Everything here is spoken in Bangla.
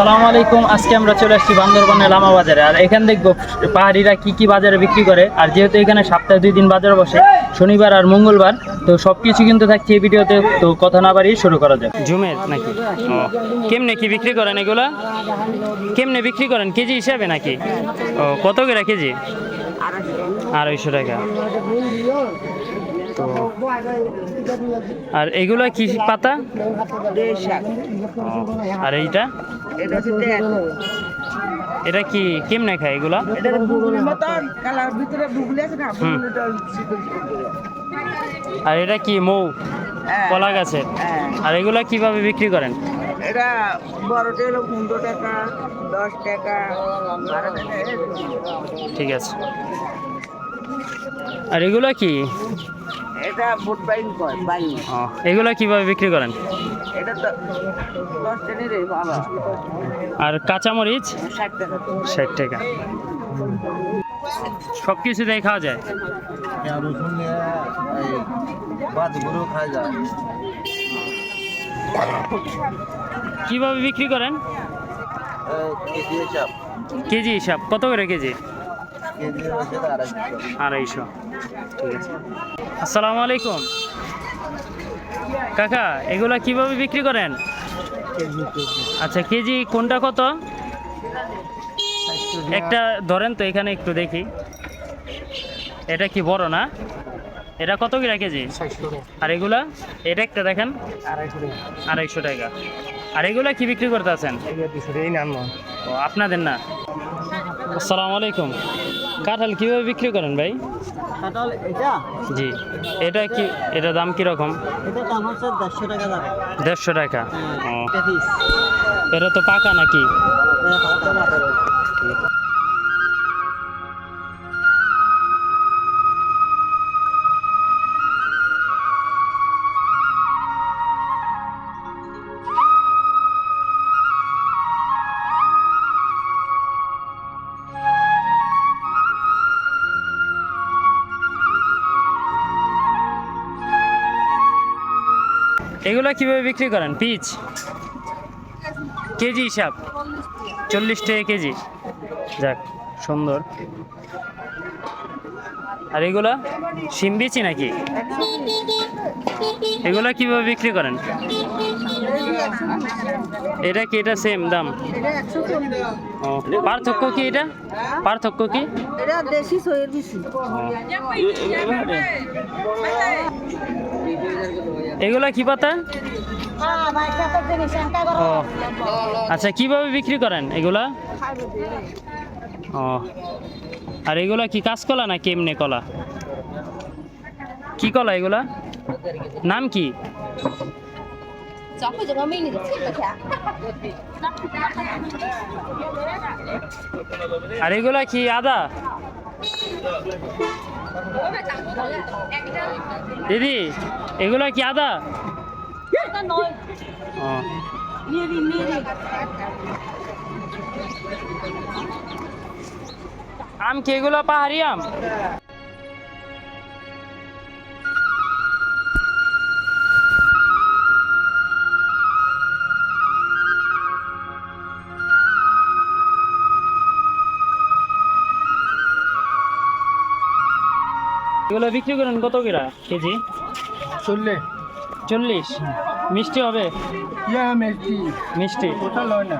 সালামু আলাইকুম। আজকে আমরা চলে আসছি বান্দরবানের লামা বাজারে আর এখানে দেখব পাহাড়িরা কি কি বাজারে বিক্রি করে। আর যেহেতু এখানে সপ্তাহে দুই দিন বাজার বসে, শনিবার আর মঙ্গলবার, তো সব কিছু কিন্তু থাকছে এই ভিডিওতে। তো কথা না বাড়িয়ে শুরু করা যাক। জুমের নাকি? কেমনে কি বিক্রি করেন এগুলো? কেমনে বিক্রি করেন? কেজি হিসাবে নাকি? ও, কত করে কেজি? আড়াইশো টাকা। তো আর এগুলো কি পাতা? আর এইটা? এটা কি কেমনে খায় এগুলা? আর এটা কি মৌ? হ্যাঁ। কলা গাছের? হ্যাঁ। আর এগুলা কীভাবে বিক্রি করেন? এটা বড়টা হলো পনেরো টাকা দশ টাকা। ঠিক আছে। আর এগুলা কি? এটা বুট বাইন কয় বাইন। ও, এগুলা কীভাবে বিক্রি করেন? এটা তো দশ টাকা রে বাবা আর কাঁচামরিচ? ষাট টাকা। ষাট টাকা। সব কিছু দিয়ে খাওয়া যায়। কীভাবে বিক্রি করেন? কেজি হিসাব। কত করে কেজি? আড়াইশো। ঠিক আছে। আসসালামু আলাইকুম। কাকা এগুলা কীভাবে বিক্রি করেন? আচ্ছা কেজি কোনটা কত? একটা ধরেন তো এখানে একটু দেখি। এটা কি বড় না? এটা কত কিরা কেজি? আর এগুলা? এটা একটা দেখেন। আড়াইশো টাকা। আর এগুলা কি বিক্রি করতে আছেন? আপনাদের না? আসসালামু আলাইকুম। কাঁঠাল কীভাবে বিক্রি করেন ভাই? কাঁঠাল এটা? জি। এটা কি এটা দাম কীরকম? এটা দাম হচ্ছে দেড়শো টাকা দাম। দেড়শো টাকা? ও। এটা পিস এটা তো পাকা নাকি? এগুলো কীভাবে বিক্রি করেন? পিচ? কেজি হিসাব? চল্লিশ টাকা কেজি। যাক সুন্দর। আর এগুলা শিম বিচি নাকি? এগুলা কীভাবে বিক্রি করেন? এটা কি এটা সেম দাম? ও পার্থক্য কি এটা? পার্থক্য কি? এটা দেশি সয়ের এগুলা কি পাতা? ও আচ্ছা কীভাবে বিক্রি করেন এগুলা? ও, আর এগুলা কি কাঁচকলা না কেমনে কলা? কি কলা এগুলা? নাম কি? আর এগুলা কি আদা? দিদি এগুলো কি আদা? আম কি এগুলো পাহাড়ি আম? এগুলো বিক্রি করেন কত কিরা কেজি? চল্লিশ। চল্লিশ। মিষ্টি হবে? ইয়া মিষ্টি। কোথা লয় না।